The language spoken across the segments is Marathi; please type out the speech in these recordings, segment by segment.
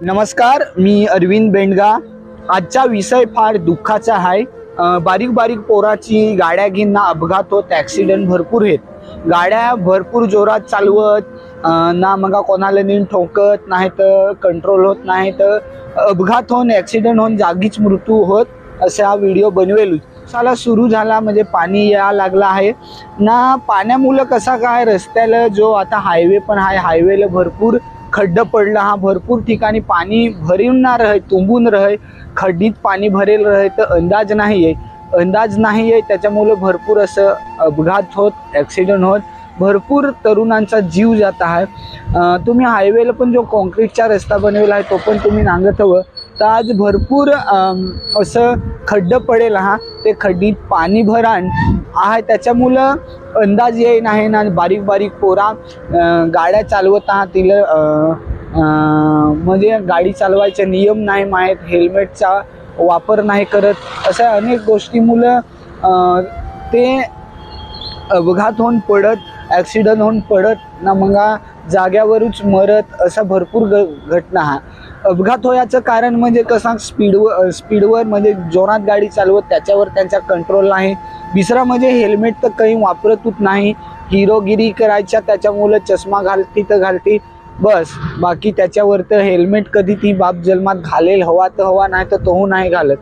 नमस्कार मी अरविंद बेंडगा. आजचा विषय फार दुःखाचा आहे. बारीक बारीक पोराची गाड्या घेऊन ना अपघात होत ॲक्सिडेंट भरपूर आहेत. गाड्या भरपूर जोरात चालवत ना मग कोणाला नीट ठोकत नाही तर कंट्रोल होत नाही तर अपघात होऊन ॲक्सिडेंट होऊन जागीच मृत्यू होत असा हा व्हिडिओ बनवेल. साला सुरू झाला म्हणजे पाणी या लागला आहे. ना पाण्यामुळं कसा काय रस्त्याला जो आता हायवे पण आहे हायवेला भरपूर खड्डं पडलं हा भरपूर ठिकाणी पाणी भरून ना रहे तुंबून रहे खड्डीत पाणी भरेल रहे तर अंदाज नाही आहे. अंदाज नाही आहे त्याच्यामुळं भरपूर असं अपघात होत ॲक्सिडेंट होत. भरपूर तरुणांचा जीव जात आहे. तुम्ही हायवेला पण जो कॉन्क्रीटचा रस्ता बनवला आहे तो पण तुम्ही नांगत हवं तर आज भरपूर असं खड्डं पडेल हा. ते खड्डीत पाणी भरान. आहे त्याच्यामुळं अंदाज येईन आहे ना. बारीक बारीक पोरा गाड्या चालवत आहात तिला म्हणजे गाडी चालवायचे नियम नाही माहीत हेल्मेटचा वापर नाही करत. अशा अनेक गोष्टीमुळं मुलं ते अपघात होऊन पडत ॲक्सिडंट होऊन पडत ना मग जाग्यावरच मरत असा भरपूर ग घटना हा. अपघात होयाचं कारण म्हणजे कसं स्पीडवर स्पीडवर म्हणजे जोरात गाडी चालवत त्याच्यावर त्यांचा कंट्रोल नाही. दुसरा म्हणजे हेल्मेट तर काही वापरतच नाही. हिरोगिरी करायच्या त्याच्यामुळं चष्मा घालती तर घालती. बस बाकी त्याच्यावर तर हेल्मेट कधी ती बाप जन्मात घालेल हवा तर हवा नाही तर तोहू नाही घालत.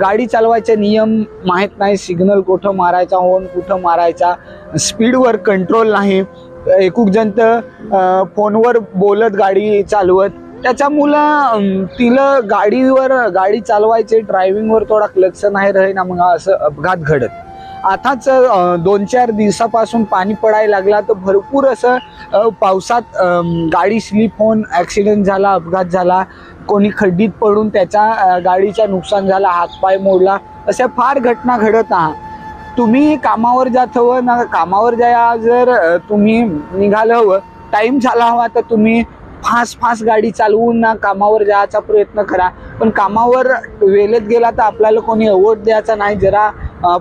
गाडी चालवायचे नियम माहीत नाही. सिग्नल कुठं मारायचा होन कुठं मारायचा स्पीडवर कंट्रोल नाही. एकूक जण तर फोनवर बोलत गाडी चालवत. त्याच्यामुळं तिला गाडीवर गाडी चालवायचे ड्रायव्हिंगवर थोडा लक्ष नाही रहे ना मग असं अपघात घडत. आताच दोन चार दिवसापासून पाणी पडायला लागला तर भरपूर असं पावसात गाडी स्लिप होऊन ॲक्सिडेंट झाला अपघात झाला कोणी खड्डीत पडून त्याच्या गाडीचा नुकसान झाला हातपाय मोडला अशा फार घटना घडत आहात तुम्ही कामावर जात हवं ना कामावर जाया जर तुम्ही निघालं हवं टाईम झाला हवा तर तुम्ही फास्ट फास्ट गाडी चालवून ना कामावर जायचा प्रयत्न करा. पण कामावर वेळेत गेला तर आपल्याला कोणी अवॉर्ड द्यायचा नाही. जरा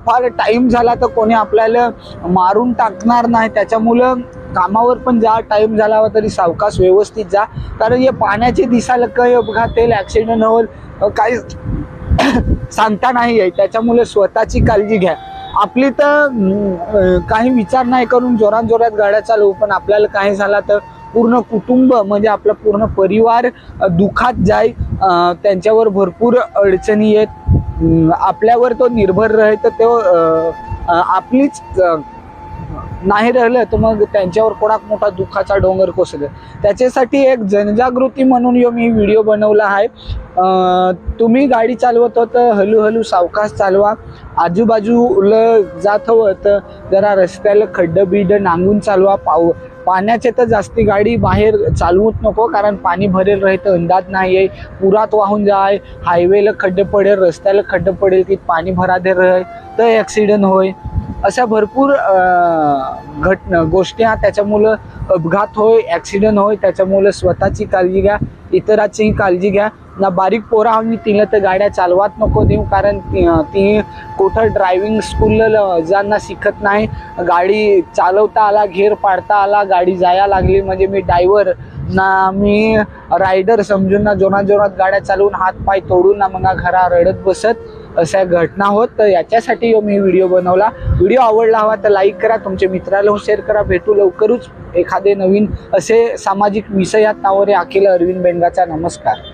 फार टाईम झाला तर कोणी आपल्याला मारून टाकणार नाही. त्याच्यामुळं कामावर पण जा टाईम झाला तरी सावकाश व्यवस्थित जा. कारण हे पाण्याचे दिसायला काही अपघात येईल ॲक्सिडेंट होईल काही सांगता नाही आहे त्याच्यामुळे स्वतःची काळजी घ्या. आपली तर काही विचार नाही करून जोरात जोरात गाड्या चालवू पण आपल्याला काही झाला तर पूर्ण कुटुंब म्हणजे आपला पूर्ण परिवार दुखात दुःखात जाय त्यांच्यावर भरपूर अडचणी आहेत आपल्यावर तो निर्भर राहे तर तो आपलीच नाही राहिलं तर मग त्यांच्यावर कोणाक मोठा दुःखाचा डोंगर कोसळेल. त्याच्यासाठी एक जनजागृती म्हणून यो मी व्हिडिओ बनवला आहे. तुम्ही गाडी चालवत तर हळूहळू सावकाश चालवा. आजूबाजूला जात हवं तर जरा रस्त्याला खड्डं बिड्डं नांगून चालवा पाऊ पाण्याचे तर जास्ती गाडी बाहेर चालवूच नको कारण पाणी भरेल राहतं अंदाज नाही आहे पुरात वाहून जाय हायवेला खड्डे पडेल रस्त्याला खड्डे पडेल की पाणी भरादे राह तर ॲक्सिडेंट होय. अशा भरपूर घटना गोष्टी हा त्याच्यामुळं अपघात होय ॲक्सिडेंट होय त्याच्यामुळं स्वतःची काळजी घ्या इतराचीही काळजी घ्या. ना बारीक पोरा आम्ही तिला तर गाड्या चालवात नको देऊ कारण ती ती कुठं ड्रायव्हिंग स्कूलला ज्यांना शिकत नाही. गाडी चालवता आला घेर पाडता आला गाडी जाया लागली म्हणजे मी डायव्हर ना मी रायडर समजून ना जोरात जोरात गाड्या चालवून हात पाय तोडून ना मग घरा रडत बसत. अशा घटना होत तर याच्यासाठी मी व्हिडिओ बनवला. व्हिडिओ आवडला हवा तर लाईक करा तुमच्या मित्राला शेअर करा. भेटू लवकरच एखादे नवीन असे सामाजिक विषयात. नावारे अखिल अरविंद बेंगाचा नमस्कार.